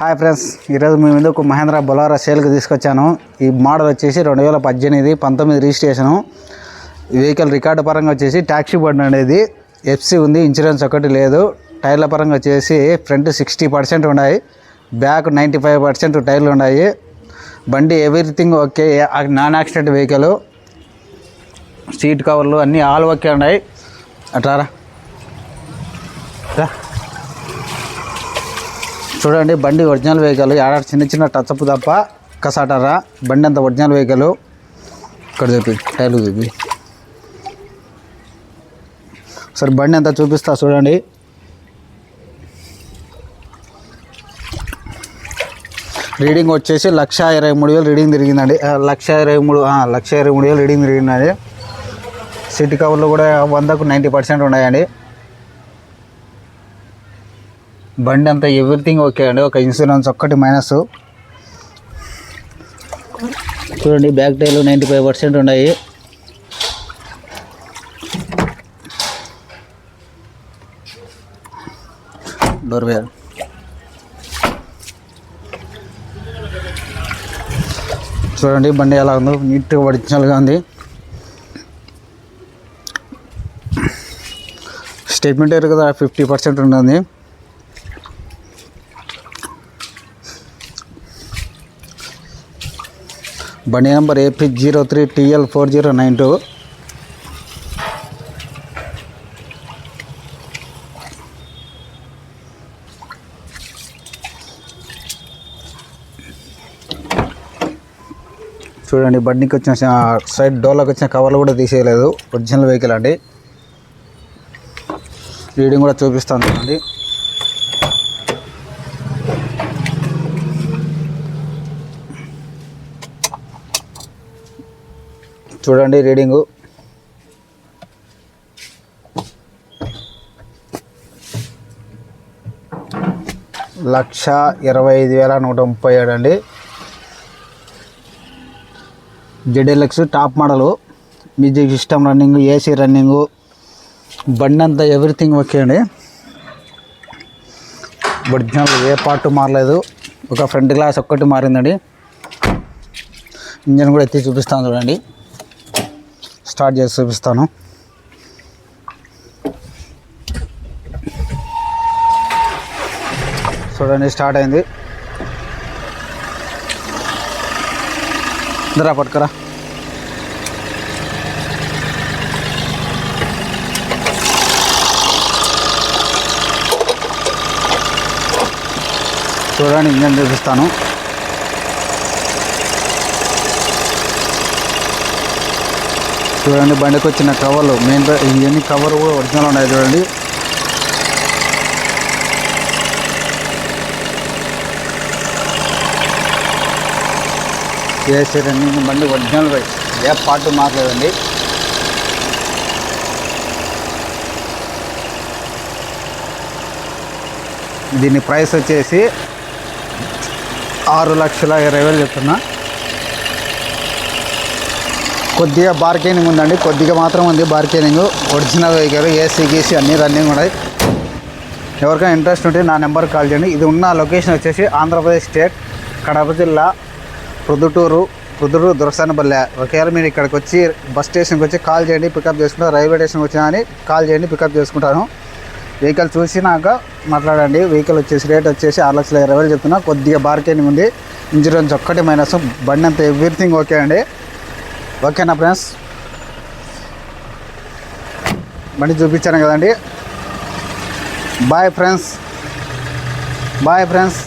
Hi friends ఈరోజు మేము ఎందుకు మహేంద్ర బొలారా సేల్కి తీసుకొచ్చాను. ఈ మోడల్ వచ్చేసి రెండు వేల పద్దెనిమిది పంతొమ్మిది రిజిస్ట్రేషను. వెహికల్ రికార్డు పరంగా వచ్చేసి ట్యాక్సీ బండి అనేది ఎఫ్సి ఉంది ఇన్సూరెన్స్ ఒకటి లేదు. టైర్ల పరంగా వచ్చేసి ఫ్రంట్ సిక్స్టీ పర్సెంట్ ఉన్నాయి బ్యాక్ నైంటీ ఫైవ్ పర్సెంట్ టైర్లు ఉన్నాయి. బండి everything okay non accident vehicle seat కవర్లు అన్నీ ఆల్ ఓకే ఉన్నాయి. అట్లారా రా. చూడండి బండి ఒరిజినల్ వెహికల్ ఏడాది చిన్న చిన్న టచ్అప్ తప్ప కసాటారా. బండి అంత ఒరిజినల్ వెహికల్. ఇక్కడ చూపి టైర్లు చూపి. సరే బండి అంతా చూపిస్తా చూడండి. రీడింగ్ వచ్చేసి లక్ష ఇరవై మూడు వేలు రీడింగ్ తిరిగిందండి. లక్ష ఇరవై మూడు లక్ష ఇరవై మూడు వేలు రీడింగ్ తిరిగిందండి. సిటీ కవర్లు కూడా వందకు నైంటీ పర్సెంట్ ఉన్నాయండి. బండి అంతా ఎవ్రీథింగ్ ఓకే అండి. ఒక ఇన్సూరెన్స్ ఒక్కటి మైనస్ చూడండి బ్యాక్ టైర్లు నైంటీ ఫైవ్ పర్సెంట్ ఉన్నాయి. డోర్ వేర్ చూడండి బండి ఎలా ఉందో. నీట్గా ఒరిజినల్గా ఉంది. స్టేట్మెంట్ కదా ఫిఫ్టీ పర్సెంట్ ఉంటుంది. బండి number AP zero three TL four zero nine two. చూడండి బండికి వచ్చిన సైడ్ డోర్లోకి వచ్చిన కవర్లు కూడా తీసేయలేదు. ఒరిజినల్ వెహికల్ అండి. రీడింగ్ కూడా చూపిస్తాను చూడండి. చూడండి రీడింగు. లక్ష ఇరవై ఐదు వేల నూట ముప్పై ఏడు అండి. ZLX top model music system running AC running బండి అంతా ఎవ్రీథింగ్ ఓకే అండి. ఒరిజినల్ ఏ పార్ట్ మారలేదు. ఒక ఫ్రంట్ గ్లాస్ ఒక్కటి మారిందండి. ఇంజన్ కూడా ఎత్తి చూపిస్తాను చూడండి. స్టార్ట్ చేసి చూపిస్తాను. చూడండి స్టార్ట్ అయింది. ఇందరా పట్టుకురా. చూడండి ఇంజన్ చూపిస్తాను. చూడండి బండికి వచ్చిన కవర్లు. మెయిన్ ఇవన్నీ కవర్ కూడా ఒరిజినల్ ఉన్నాయి చూడండి. ఏసీ రన్నింగ్ బండి ఒరిజినల్ బైక్ ఏ పార్ట్ మారలేదండి. దీని ప్రైస్ వచ్చేసి ఆరు లక్షల ఇరవై వేలు చెప్తున్నా. కొద్దిగా బార్గెనింగ్ ఉందండి. కొద్దిగా మాత్రం ఉంది బార్గెనింగ్ ఒరిజినల్ వెహికల్ ఏసీ గీసీ అన్నీ రన్నింగ్ ఉన్నాయి. ఎవరికైనా ఇంట్రెస్ట్ ఉంటే నా నెంబర్ కాల్ చేయండి. ఇది ఉన్న లొకేషన్ వచ్చేసి ఆంధ్రప్రదేశ్ స్టేట్ కడప జిల్లా ప్రొద్దుటూరు ప్రొద్దుటూరు దురసానపల్లె. ఒకవేళ మీరు ఇక్కడికి వచ్చి బస్ స్టేషన్కి వచ్చి కాల్ చేయండి పికప్ చేసుకుంటాను రైల్వే స్టేషన్కి వచ్చినా అని కాల్ చేయండి పికప్ చేసుకుంటాను. వెహికల్ చూసినాక మాట్లాడండి. వెహికల్ వచ్చేసి రేట్ వచ్చేసి ఆరు లక్షల ఇరవై వేలు చెప్తున్నా. కొద్దిగా బార్గెనింగ్ ఉంది. ఇన్సూరెన్స్ ఒక్కటి మైనస్ బండి అంతా ఎవ్రీథింగ్ ఓకే అండి. ఓకేనా ఫ్రెండ్స్. బండి చూపించాను కదండి. Bye friends. Bye friends.